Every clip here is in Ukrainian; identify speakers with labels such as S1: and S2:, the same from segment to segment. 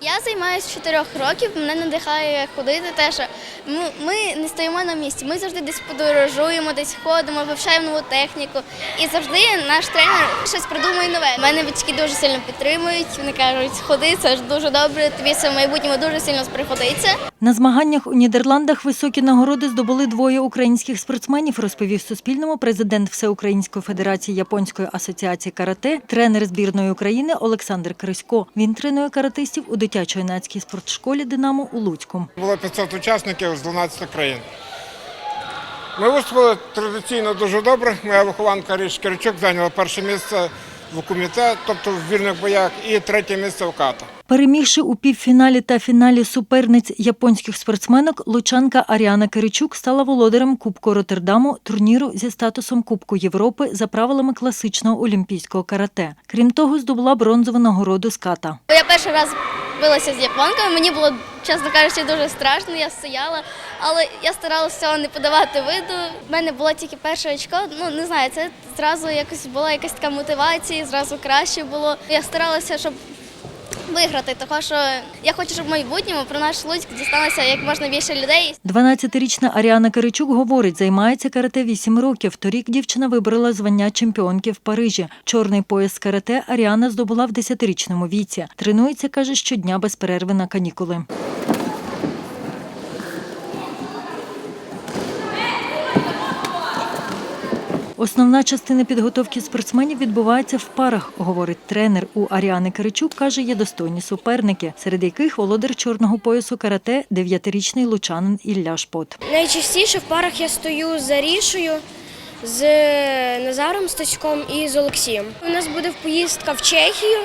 S1: Я займаюся чотирьох 4 років. Мене надихає ходити те, що ми, не стоїмо на місці. Ми завжди десь подорожуємо, десь ходимо, вивчаємо нову техніку. І завжди наш тренер щось придумує нове. Мене батьки дуже сильно підтримують. Вони кажуть, ходи, це ж дуже добре. Тобі це в майбутньому дуже сильно пригодиться.
S2: На змаганнях у Нідерландах високі нагороди здобули двоє українських спортсменів, розповів Суспільному президент Всеукраїнської федерації Японської асоціації карате, тренер збірної України Олександр Крисько. Він тренує каратистів у дитячо-юнацькій спортшколі Динамо у Луцьку.
S3: Було 500 учасників з 12 країн. Ми виступили традиційно дуже добре. Моя вихованка Річ Киричук зайняла перше місце в куміте, тобто в вільних боях, і третє місце в ката.
S2: Перемігши у півфіналі та фіналі суперниць японських спортсменок, лучанка Аріана Киричук стала володарем Кубку Роттердаму турніру зі статусом Кубку Європи за правилами класичного олімпійського карате. Крім того, здобула бронзову нагороду з ката.
S1: Я перший раз билася з японками. Мені було, чесно кажучи, дуже страшно. Я стояла, але я старалася не подавати виду. У мене було тільки перше очко. Ну не знаю, це зразу якось була якась така мотивація, зразу краще було. Я старалася, щоб виграти, тому що я хочу, щоб в майбутньому про наш Луцьк дісталося як можна більше людей.
S2: 12-річна Аріана Киричук говорить, займається карате 8 років. Торік дівчина вибрала звання чемпіонки в Парижі. Чорний пояс карате Аріана здобула в 10-річному віці. Тренується, каже, щодня без перерви на канікули. Основна частина підготовки спортсменів відбувається в парах, говорить тренер. У Аріани Киричук каже, є достойні суперники, серед яких володар чорного поясу карате, дев'ятирічний лучанин Ілля Шпот.
S4: Найчастіше в парах я стою з Арішею, з Назаром Стаськом і з Олексієм. У нас буде поїздка в Чехію.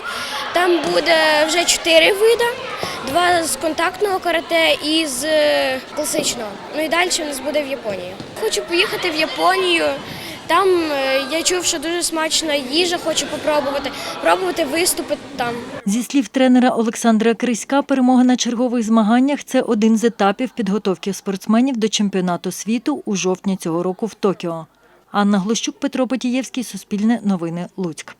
S4: Там буде вже чотири види: два з контактного карате і з класичного. Ну і далі у нас буде в Японії. Хочу поїхати в Японію. Там е, я чув, що дуже смачна їжа, хочу попробувати, пробувати виступити там.
S2: Зі слів тренера Олександра Криська, перемога на чергових змаганнях це один з етапів підготовки спортсменів до чемпіонату світу у жовтні цього року в Токіо. Анна Глощук, Петро Потієвський, Суспільне новини, Луцьк.